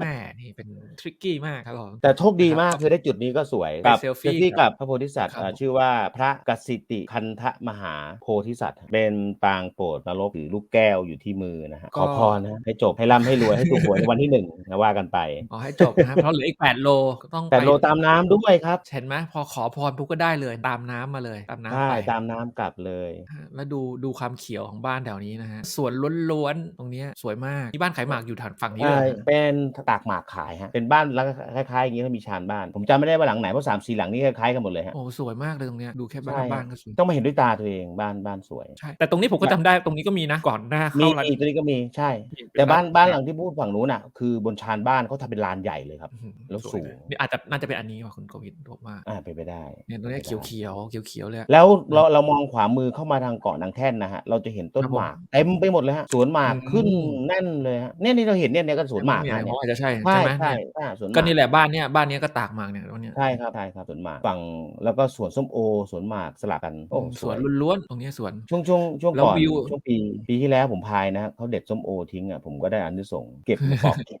แม่นี่เป็นทริกกี้มากครับผมแต่โชคดีนะครับมากคือได้จุดนี้ก็สวยไปกับเซลฟี่ฟี่ครักับบพระโพธิสัตว์ครับอ่าชื่อว่าพระกสิติคันทะมหาโพธิสัตว์ เป็นปางโปรดนรกถือลูกแก้วอยู่ที่มือนะฮะขอพรนะให้จบให้ร่ำให้รวยให้ถูกหวยในวันที่หนึ่งนะว่ากันไปขอให้จบนะครับเพราะเหลืออีก 8 โลก็ต้องแต่ไปโลตามน้ำด้วยครับเห็นไหมพอขอพรปุ๊บก็ได้เลยตามน้ำมาเลยตามน้ำใช่ไปตามน้ำกลับเลยฮะแล้วดูดูความเขียวของบ้านแถวนี้นะฮะสวนล้วนๆตรงเนี้ยสวยมากที่บ้านขายหมากอยู่ทางฝั่งนี้เลยใช่นะเป็นตากหมากขายฮะเป็นบ้านแล้วก็คล้ายๆอย่างนี้เขามีชานบ้าน ผมจำไม่ได้ว่าหลังไหนเพราะสามสี่หลังนี้คล้ายๆกันหมดเลยฮะโอ้สวยมากเลยตรงเนี้ยดูแค่บ้าใช่นบ้านก็สวยต้องมาเห็นด้วยตาตัวเองบ้านบ้านสวยใช่แต่ตรงนี้ผมก็จำได้ตรงนี้ก็มีนะก่อนหน้ามีเข้าร้านอีกตัวนี้ก็มีใช่เป็แต่บ้านร้านบ้านหลังที่พูดฝั่งนู้นอะคือบนชานบ้านเขาทำเป็นลานใหญ่เลยครับอื้อหือแล้วสวยสูงเลยนี่อาจจะน่าจะเป็นอันนี้ว่ะคุณโควิดถูกมากอ่าเป็นไปได้เนี่ยตรงเนี้ยเขียวเขียวเขียวเขียวๆเลยอะแล้วเราเรามองขวามือเข้ามาทางเกาะนางแท่นนะฮะเราจะเห็นต้นครับผมหมากเต็มไปหมดเลยฮะสวนหมากอืมขึ้นแน่นเลยฮะเนี่ยนี่เราเห็นเนี่ยเนี่ยก็สวนหมากเนี่ยนะอ๋เนี่อยอาจจะใช่ใช่ใช่ไหมใช่เนี่ยใช่สวนหมากก็นี่แหละบ้านเนี้ยบ้านเนี้ยก็ตากหมากเนี่ยตรงเนี้ยใช่ครับใช่ครับสวนหมากฝั่งแล้วก็สวนส้มโอสวนหมากสลับกันโอ้สวนวยล้วนๆตรงเนี้ยสวน ช่วงช่วงช่วงแล้วก่อนวิวช่วงปีปีที่แล้วผมพายนะฮะเขาเด็ดส้มโอทิ้งอะผมก็ได้อันที่ส่งส์เก็บมาปอกกิน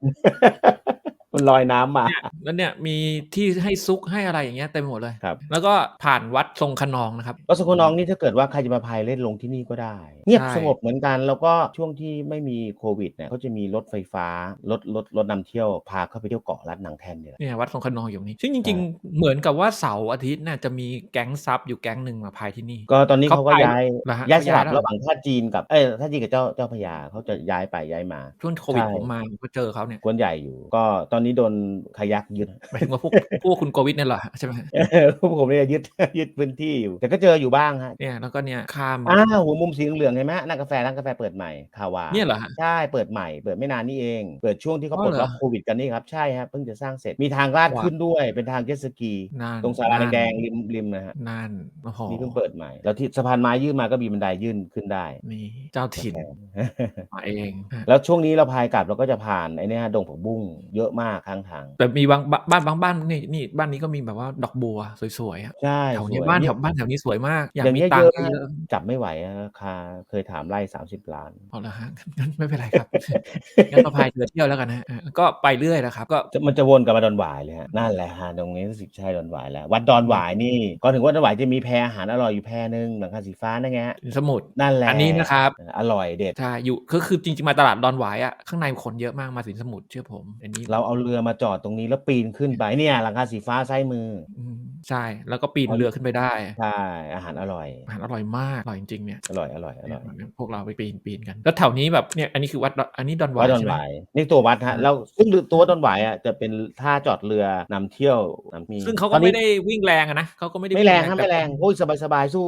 มันลอยน้ำมาแล้วเนี่ยมีที่ให้ซุกให้อะไรอย่างเงี้ยเต็มไปหมดเลยครับแล้วก็ผ่านวัดทรงขนองนะครับก็สกุลน้องนี่ถ้าเกิดว่าใครจะมาพายเล่นลงที่นี่ก็ได้ เงียบใช่สงบเหมือนกันแล้วก็ช่วงที่ไม่มีโควิดเนี่ยเขาจะมีรถไฟฟ้ารถรถรถนำเที่ยวพาเข้าไปเที่ยวเกาะลัดนางแท่นเนี่ยแหละเนี่ยวัดทรงขนองอยู่นี้ซึ่งจริง ๆ เหมือนกับว่าเสาร์อาทิตย์น่ะจะมีแก๊งซับอยู่แก๊งหนึ่งมาพายที่นี่ ก็ตอนนี้เขาก็เขาไปย้ายเหรอฮะย้ายสเขาย้ายลับแล้วระหว่างท่าจีนกับเอ้ยท่าจีนกับเจ้าเจ้าพระยาเขาจะย้ายไปย้ายมาช่วงโควิดใช่ผมมาผมก็เจอเขาเนี่ยกวนใหญ่อยู่ก็ตอนนี้โดนคายักยึดหมายถึงว่าพวกพวกคุณโควิดเนี่ยเหรอใช่ไหมพวกผมเนี่ยยึดยึดพื้นที่อยู่ แต่ก็เจออยู่บ้างฮะเนี่ยแล้วก็เนี่ยข้ามอ้าวหัวมุมสีเหลืองๆเห็นไหมร้านกาแฟร้านกาแฟเปิดใหม่คาวาเนี่ยเหรอฮะใช่เปิดใหม่เปิดไม่นานนี่เอง เปิดช่วงที่เขาอ๋ปอลดเหรอล็อกโควิดกันนี่ครับใช่ฮะเพิ่งจะสร้างเสร็จมีทางลาดว้าวขึ้นด้วยเป็นทางเจ็ตสกีนั่นตรงสารานั่นแดงๆริมริมนะฮะนั่นโอ้โหนี่เพิ่งเปิดใหม่ แล้วที่สะพานไม้ยื่นมาก็มีบันไดยื่นขึ้นได้นี่เจ้าถิ่นมาเองฮะแล้วช่วงนี้เราพายกลับเราก็จะผ่านไอ้เนี่ยดงผักบุ้งเยอะมากากข้างทางแต่มีบางบบ้านบางบ้านนี่นี่บ้านนี้ก็มีแบบว่าดอกบัวสวยๆอะใช่แถวนี้สวยบ้านเยแถอะวบ้านแถวนี้สวยมาก อยากอย่างมีเงี้ยตังเยค์อะก็นะเยอะจับไม่ไหวอะราคาเคยถามไร่30ล้านเอาละฮะงั้นไม่เป็นไรครับงั้นก็พายเรือเที่ยวแล้วกันนะฮะเออก็ไปเรื่อยแหละครับ ก็จะมันจะวนกลับมาดอนหวายเลยฮะนั่นแหละฮะตรงนี้รู้สึกใช่ดอนหวายแล้ว วัดดอนหวายนี่ก่อนถึงวัดดอนหวายจะมีแพอาหารอร่อยอยู่แพนึงหลังคาสีฟ้านั่นไงฮะสมุทรนั่นแหละอันนี้นะครับอร่อยเด็ดใช่อยู่ก็คือจริงๆมาตลาดดอนหวายอะข้างในคนเยอะมากมาสินสมุทรเชื่อผมอันนี้เราเอาเรือมาจอดตรงนี้แล้วปีนขึ้นไปเนี่ยหลังคาสีฟ้าซ้ายมืออืมใช่ แล้วก็ปีนเรือขึ้นไปได้ใช่อาหารอร่อยอาหารอร่อยมากอร่อยจริงๆเนี่ยอร่อยอร่อยอร่อยพวกเราไปปีนปีนกัน แล้วแถวนี้แบบเนี่ยอันนี้คือวัดดอนอันนี้ดอนหวาวัยดดอนใช่หไหมวายนี่ตัววัดฮะแล้วซึ่งตัววัดดอนหวายอะจะเป็นท่าจอดเรือนำเที่ยวนำมีซึ่งเขาตก็อนนี้ไม่ได้วิ่งแรงอะนะเขาก็ไม่ได้ไม่แรงวิ่ฮะแต่ไม่แรงโอ้ยสบายสบายๆสู้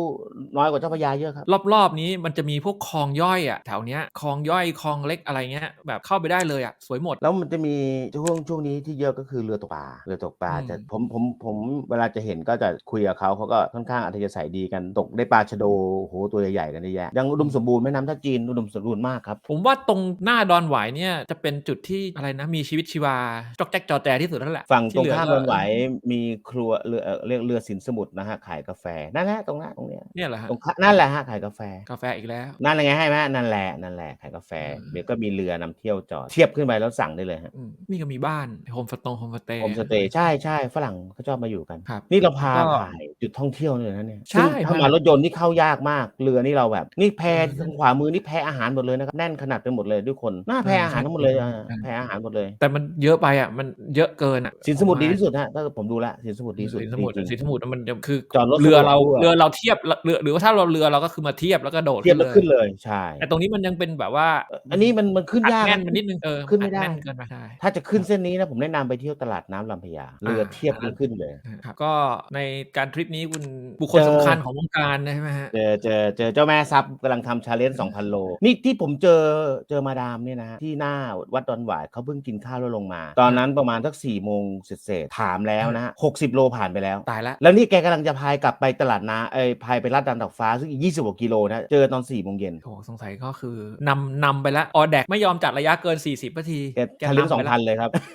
น้อยกว่าเจ้าพระยาเยอะครับรอบๆนี้มันจะมีพวกคลองย่อยอะแถวเนี้ยคลองย่อยคลองเล็กอะไรเงี้ยแบบเข้าไปได้เลยอะสวยหมดแล้วมันจะมีช่วงช่วงนี้ที่เยอะก็คือเรือตกปลาเรือตกปลาอืมจะผมผมผมเวลาจะเห็นก็จะคุยกับเขาเขาก็ค่อนข้างอัธยาศัยดีกันตกได้ปลาชะโดโอ้โหตัวใหญ่ๆกันเยอะแยะยังอุดมสมบูรณ์แม่น้ำท่าจีนอุดมสมบูรณ์มากครับ ผมว่าตรงหน้าดอนหวายเนี่ยจะเป็นจุดที่อะไรนะมีชีวิตชีวาจอกแจ๊กจอแจที่สุดแล้วแหละฝั่งตรงที่เหลืข้ามก็ดอนหวายมีครัวเรือเอ่อเรียกเรือสินสมุทรนะฮะขายกาแฟนั่นแหละตรงนั้นตรงเนี้ยเนี่ยแหละฮะตรงข้านั่นแหละฮะขายกาแฟกาแฟอีกแล้วนั่นอะไรไงให้ไหมนั่นแหละนั่นแหละขายกาแฟอืมเดี๋ยวก็มีเรือนำเที่ยวจอดเทียบขึ้นไปแล้วสั่งได้เลยฮะอืมนี่ก็มีบ้านโฮมสตงโฮมสเตย์โฮมสเตย์ใช่ใช่ฝรั่งเขาชอบมาอยู่กันครับนี่เราพาก็ถ่ายจุดท่องเที่ยวเลยนะเนี่ยใช่ซึ่งถ้าพามารถยนต์นี่เข้ายากมาก เรือนี่เราแบบ นี่แพอืมทางขวามือนี่แพอาหารหมดเลยนะครับแน่นขนาดไปหมดเลยด้วยคนหน้าแพอืมอาหารใช่ทั้งหมดเลยอะใช่แพอาหารหมดเลย แต่มันเยอะไปอะมันเยอะเกินอะสินสมุทรผมดีว่าที่สุดฮะถ้าผมดูแลวสินสมุทรดีที่สุดสินสมุทรจริงๆสินสมุทรมันคือจอดรถเรือเราสะดวกด้วยเรือเราเทียบเรือหรือว่าถ้าเราเรือเราก็คือมาเทียบแล้วก็โดดเทียบแล้วขึ้นเลยเลยใช่แต่ตรงนี้มันยังเป็นแบบว่า อันนี้มันมันขึ้นอัดยากแน่นนะมันนิดนึงเออขึ้นไม่ได้อัแเกินไปใช่ถ้าจะขึ้นเส้นนี้นะผมแนะนำไปเที่ยวตลาดน้ำลำพญาเรือเทียบกันขึ้นเลยครับก็ในการทริปนี้คุณบุคคลเจอสำคัญของวงการนะใช่ไหมฮะเจอเจอเจอเจ้าแม่ซับกำลังทำชาเลนจ์2,000โล นี่ที่ผมเจอเจอมาดามเนี่ยนะฮะที่หน้าวัดดอนหวายเขาเพิ่งกินข้าวแล้วลงมา ตอนนั้นประมาณสัก4โมงเศษๆถามแล้วนะฮะ60โลผ่านไปแล้วตายแล้วแล้วนี่แกกำลังจะพายกลับไปตลาดน้ำเอ้ยพายไปลาดดันดอกฟ้าซึ่งอีก20กว่ากิโลนะเจอตอน4โมงเย็นโอ้สงสัยก็คือนำนำไปแล้วออแดกไม่ยอมจัดระยะเกิน 40นาทีแกชาเลนจ์ำไปแว2,000เลยครับอืม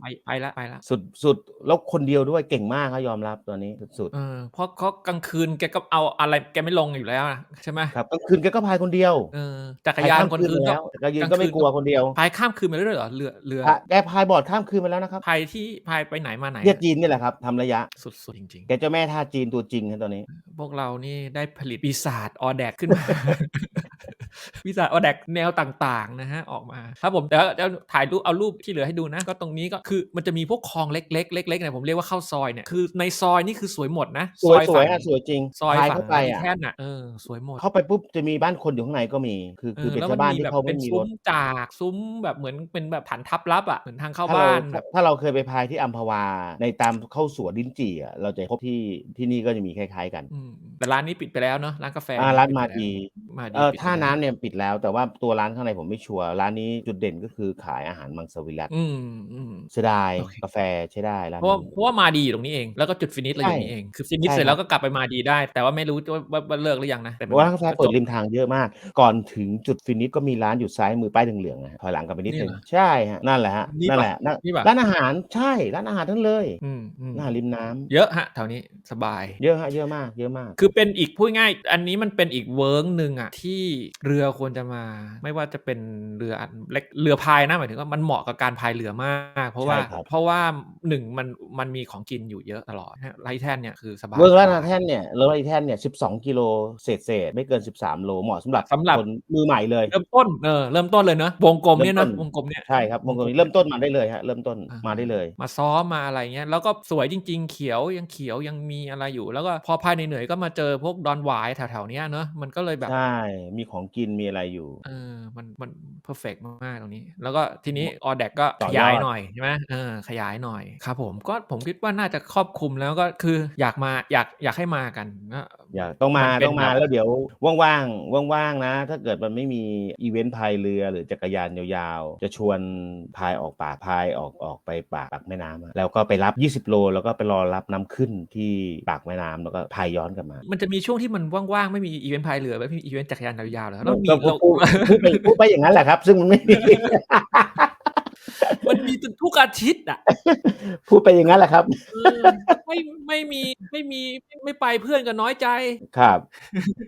ไปไปแล้วไปแล้วสุดสุดแล้วคนเดียวด้วยเก่งมากครับยอมรับตัวนี้สุดเออเพราะเขากลางคืนแกก็เอาอะไรแกไม่ลงอยู่แล้วนะใช่ไหมๆครับกลางคืนแกก็พายคนเดียวเออจักรยานพข้มคนคืนไปก็แล้วจักรยานก็ไม่กลัวคนเดียวพายข้ามคืนไปเรื่อยๆเหรอเรือเรือพาแกพายบอร์ดข้ามคืนมาแล้วนะครับพายที่พายไปไหนมาไหนเรียกจีนนี่แหละครับทำระยะสุดๆจริงแกเจ้าแม่ท่าจีนตัวจริงครับตอนนี้ๆพวกเรานี่ได้ผลิตปีศาจออแดกขึ้นมา ปีศาจออแดกแนวต่างๆนะฮะออกมาครับผมแต่ว่าจะถ่ายรูปเอารูปที่เหลือให้ดูนะ ก็ตรงนี้ก็คือมันจะมีพวกคลองเล็กๆเล็กๆเนี่ยผมเรียกว่าเข้าซอยเนี่ยคือในซอยนี่คือสวยหมดนะสวยซสวยฝั่งอะสวยจริงซอยพายฝั่งเข้าไปที่อะแท่นอะเออสวยหมดเข้าไปปุ๊บจะมีบ้านคนอยู่ข้างในก็มีคือคือเป็นแล้วชาวบ้านมีที่แบบเขาเป็ไม่นมีรซุ้ถมจากซุ้มแบบเหมือนเป็นแบบฐานทัพลับอะเหมือนทางเข้าถ้าเราบ้านแบบถ้าเราเคยไปพายที่อัมพวาในตามเข้าสวนลิ้นจี่อะเราจะพบที่ที่นี่ก็จะมีคล้ายๆกันอืมแต่ร้านนี้ปิดไปแล้วเนาะร้านกาแฟอ่าร้านปิมาไปแล้วดีมาดีเออปิดไปท่าแล้วน้ำเนี่ยปิดแล้วแต่ว่าตัวร้านข้างในผมไม่ชัวร์ร้านนี้จุดเด่นก็คือขายอาหารมังสวิรัตอืมอืมเสียดายโอเคกาแฟใช้ได้ร้านเพราะว่านี้เพราะว่ามาดีอยู่ตรงนี้เองแล้วก็จุดฟินิชเราอยู่ใช่นี่เองคือฟินิชใช่เสร็จครับแล้วก็กลับไปมาดีได้ แต่ว่าไม่รู้ว่าว่าว่าเลิกหรือยังนะแต่มันร้านกาแฟเปิดจบริมทางเยอะมาก ก่อนถึงจุดฟินิชก็มีร้านอยู่ซ้ายมือป้ายเหลืองๆนะฮะถอยหลังกลับไปนิดนึงนี่เหรอใช่ฮะนั่นแหละฮะนี่นั่นปะแหละนั่นนี่ปะร้านอาหารใช่ร้านอาหารทั้งเลยอืมอืมร้านอาหารริมน้ำเยอะฮะแถวนี้สบาย เยอะฮะเยอะมากเยอะมาก คือเป็นอีกพูดง่าย อันนี้มันเป็นอีกเวิร์กหนึ่งอะที่เรือควรจะมา ไม่ว่าจะเป็นเรืออันเล็กเรือพายนะหมายถึงว่ามันเหมาะกับการพายเรือมาก เพราะว่า ใช่ครับ เพราะว่าหนึ่งมันมันมีของกินอยู่เยอะตลอดไรแท่นเนี่ยคือสบายเวิร์กร้านอาหารแท่นเนี่ยเวิร์กร้านอาหารแท่นเนี่ย 12 กิโลเศษเศษๆไม่เกิน 13 โลเหมาะสำหรับสำหรับ คนมือใหม่เลย เริ่มต้นเออเริ่มต้นเลยเนอะวงกลมเนี่ยเริ่เนมอะต้น วงกลมเนี่ย ใช่ครับวงกลมนี้เริ่มต้นมาได้เลยฮะเริ่มต้นอ่าม มาได้เลย มาซ้อมมาอะไรเงี้ยแล้วก็สวยจริง ๆ เขียวยังเขียวยังมีอะไรอยู่ แล้วก็พอพายเหนื่อยๆก็มาเจอพวกดอนหวายแถวๆเนี้ยเนอะมันก็เลยแบบ ใช่ มีของกินมีอะไรอยู่ เออ มันมันเพอร์เฟกมากๆตรงนี้ แล้วก็ทีนี้ออแดกก็ต่ขอยอดยายหน่อยใช่ไหมเออขยายหน่อยครับผมก็ผมคิดว่าน่าจะครอบคลุมแล้วก็คืออยากมาอยากอยากให้มากันนะอย่าต้องมามันเป็นต้องมาแบบแล้วเดี๋ยว ว่างๆว่างๆนะ ถ้าเกิดมันไม่มีอีเวนต์พายเรือหรือจักรยานยาวๆ จะชวนพายออกป่าพายออกออกไปปากปากแม่น้ำอะแล้วก็ไปรับ 20 โล แล้วก็ไปรอรับน้ำขึ้นที่ปากแม่น้ำแล้วก็พายย้อนกลับมา มันจะมีช่วงที่มันว่างๆไม่มีอีเวนต์พายเรือไม่มีอีเวนต์จักรยานยาวๆแล้วแล้วมีก็พูเราดพูดพูดไปพูดไปอย่างนั้นแหละครับ ซึ่งมันไม่มี มันมีจนทุกอาทิตย์อะพูดไปอย่างนั้นแหละครับเออไม่ไม่มีไม่มีไม่ไปเพื่อนก็น้อยใจครับ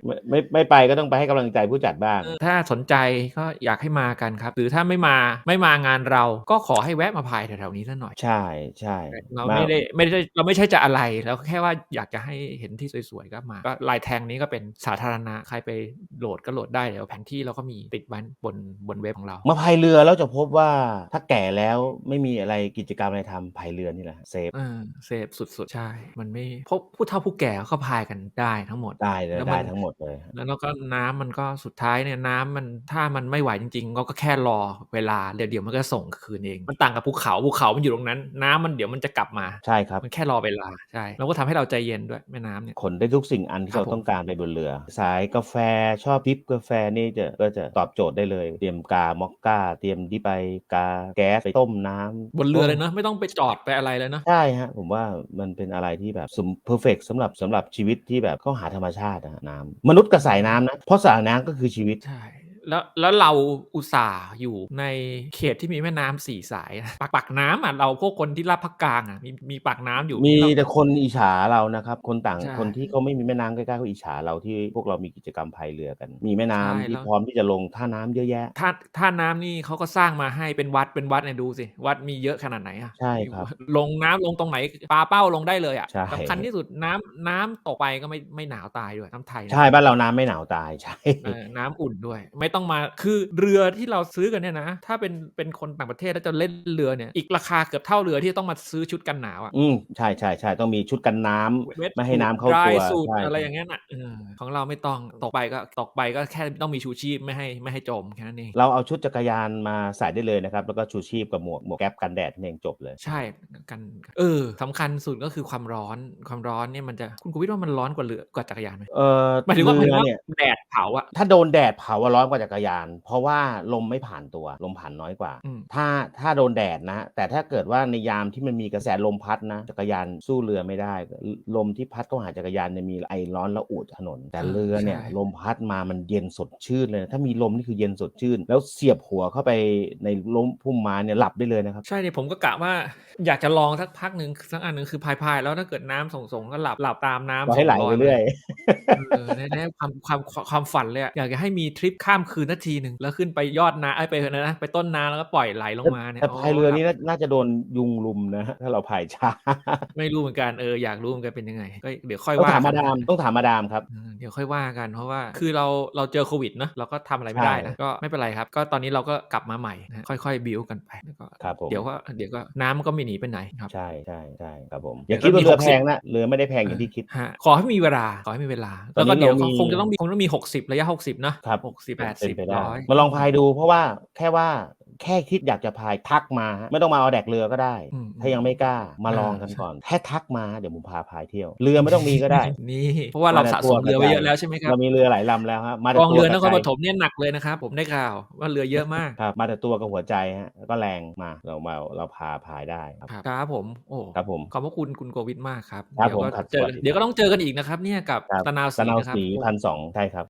ไม่ไม่ไม่ไปก็ต้องไปให้กำลังใจผู้จัดบ้างเออถ้าสนใจก็อยากให้มากันครับ หรือถ้าไม่มาไม่มางานเราก็ขอให้แวะมาพายแถวๆนี้สักหน่อย ใช่ใช่เรามาไม่ได้ไม่ได้เราไม่ใช่จะอะไรเราแค่ว่าอยากจะให้เห็นที่สวยๆก็มาก็ลายแทงนี้ก็เป็นสาธารณะใครไปโหลดก็โหลดได้เดี๋ยวแผนที่เราก็มีติดไว้บนบนเว็บของเรา มาพายเรือแล้วจะพบว่าถ้าแก่แล้วไม่มีอะไรกิจกรรมอะไรทำพายเรือนี่แหละเซฟเออเซฟสุดๆ ใช่ มันไม่เพราะผู้เฒ่าผู้แก่เขาพายกันได้ทั้งหมดได้เลยแล้วได้มันทั้งหมดเลยครับแล้วก็น้ำมันก็สุดท้ายเนี่ยน้ำมันถ้ามันไม่ไหวจริงๆก็ก็แค่รอเวลาเดี๋ยวเดี๋ยวมันก็ส่งคืนเอง มันต่างกับภูเขาภูเขามันอยู่ตรงนั้น น้ำมันเดี๋ยวมันจะกลับมาใช่ครับมันแค่รอเวลาใช่แล้วก็ทำให้เราใจเย็นด้วยแม่น้ำเนี่ยขนได้ทุกสิ่งอันที่ครับเราผมต้องการไปบนเรือ สายกาแฟชอบดริปกาแฟนี่จะก็จะตอบโจทย์ได้เลย เตรียมกามอคก้า เตรียมดิปไปกาแก๊สไปต้มน้ำบนเรือเลยเนอะไม่ต้องไปจอดไปอะไรเลยเนอะใช่ฮะ ผมว่ามันเป็นอะไรที่แบบสมเพอร์เฟกสำหรับสำหรับชีวิตที่แบบเข้าหาธรรมชาตินะฮะน้ำมนุษย์กับสายน้ำนะ เพราะสายน้ำก็คือชีวิตใช่ แล้วแล้วเราอุตส่าห์อยู่ในเขตที่มีแม่น้ำสี่สายนะปากปากน้ำอะเราพวกคนที่รับภาคกลางอะมีมีปากน้ำอยู่มีเราแต่คนอิจฉาเรานะครับ คนต่างใช่คนที่เขาไม่มีแม่น้ำใกล้ๆเขาอิจฉาเราที่พวกเรามีกิจกรรมพายเรือกัน มีแม่น้ำใช่ที่แล้วพร้อมที่จะลงท่าน้ำเยอะแยะท่าท่าน้ำนี่เขาก็สร้างมาให้เป็นวัดเป็นวัดเนี่ยดูสิวัดมีเยอะขนาดไหนอะใช่ครับลงน้ำลงตรงไหนปลาเป้าลงได้เลยอะใช่สำคัญที่สุดน้ำน้ำตกไปก็ไม่ไม่หนาวตายด้วยน้ำไทยนะใช่บ้านเราน้ำไม่หนาวตายใช่เออน้ำอุ่นด้วยไม่ต้องมาคือเรือที่เราซื้อกันเนี่ยนะ ถ้าเป็นเป็นคนต่างประเทศแล้วจะเล่นเรือเนี่ยอีกราคาเกือบเท่าเรือที่ต้องมาซื้อชุดกันหนาวอะอืมใช่ใช่ใช่ต้องมีชุดกันน้ำเวทไม่ให้น้ำเข้าดรตัวสูตรใช่อะไรอย่างเงี้ยน่ะเออของเราไม่ต้องตกไปก็ตกไปก็แค่ต้องมีชูชีพไม่ให้ไม่ให้จมแค่นั้นเองเราเอาชุดจักรยานมาใส่ได้เลยนะครับแล้วก็ชูชีพกับหมวกหมวกแก๊ปกันแดดนั่นเองจบเลย ใช่กันเออสำคัญสุดก็คือความร้อนความร้อนเนี่ยมันจะคุณกูวิทย์ว่ามันร้อนกว่าเรือกว่าจักรยานไหมเออหมายถึงว่าหมายเรืถึงว่าเนี่ยแดดเผาอะถ้าโดนแดดเผาอะร้อนกว่าจักรยาน เพราะว่าลมไม่ผ่านตัวลมผ่านน้อยกว่าอืมถ้าถ้าโดนแดดนะ แต่ถ้าเกิดว่าในยามที่มันมีกระแสลมพัดนะ จักรยานสู้เรือไม่ได้ ลมที่พัดเข้าหาจักรยานเนี่ยมีไอร้อนระอุถนน แต่เรือเนี่ยลมพัดมามันเย็นสดชื่นเลยนะถ้ามีลมนี่คือเย็นสดชื่น แล้วเสียบหัวเข้าไปในลมพุ่มไม้เนี่ยหลับได้เลยนะครับ ใช่เนี่ยผมก็กะว่าอยากจะลองสักพักหนึ่งสักอันหนึ่งคือพายพายๆแล้วถ้าเกิดน้ำส่งๆก็หลับหลับตามน้ำปล่อยให้ไหลส่งไปเรื่อยเออในในความความความความฝันเลยอะอยากจะให้มีทริปข้ามคืนนาทีหนึ่งแล้วขึ้นไปยอดน้ำไอ้ยไปนะนะไปต้นน้ำแล้วก็ปล่อยไหลลงมาเนี่ยแต่พายเรือนี่โน่าน่าจะโดนยุงลุมนะถ้าเราพายช้า ไม่รู้เหมือนกันเอออยากรู้เหมือนกันเป็นยังไงก็เดี๋ยวค่อยต้องว่าถามกัมาดามต้องถามมาดามครับเออเดี๋ยวค่อยว่ากันเพราะว่าคือเราเราเจอโควิดเนอะเราก็ทำอะไรไม่ได้นะใช่ก็ไม่เป็นไรครับ ก็ตอนนี้เราก็กลับมาใหม่นะค่อยๆบิวกันไปแล้วก็ครับผมเดี๋ยวก็เดี๋ยวก็น้ำมันก็ไม่หนีไปไหนครับใช่ใช่ใช่ครับผมเดี๋อย่ายวก็คิดว่ามีเรือ60แพงนะเรือไม่ได้แพงอย่างที่คิดฮะขอให้มีเวลาขอให้มีเวลาตอนแล้วนี้ก็เดี๋ยวเรามีคงจะต้องมีคงต้องมี 60 ระยะ 60 นะครับ60เป็น80ไปได้ร้อยมาลองพายดูเพราะว่าแค่ว่า แค่คิดอยากจะพายทักมาฮะไม่ต้องมาเอาแดกเรือก็ได้อืมถ้ายังไม่กล้ามาลองกันอ่าก่อนแค่ทักมาเดี๋ยวผมพาพายเที่ยว เรือไม่ต้องมีก็ได้นี่เพราะว่าเราสะสมเรือไว้เยอะแล้วใช่ไหมครับเรามีเรือหลายลำแล้วฮะมาแต่กองตัวเรือนครปกับใจฐมเนี่ยหนักเลยนะครับผมได้ข่าวว่าเรือเยอะมากครับมาแต่ตัวกับหัวใจฮะแล้วก็แรงมาเรามาเราพาพายได้ครับครับครับผมโอ้ครับผมขอบพระคุณคุณโกวิทมากครับครับเดี๋ยวก็ผมครับเจอสวัสดีเดี๋ยวก็ต้องเจอกันอีกนะครับเนี่ยกับครับตะนาวตะศรีนาวนะครับสีพันสองใช่ครับ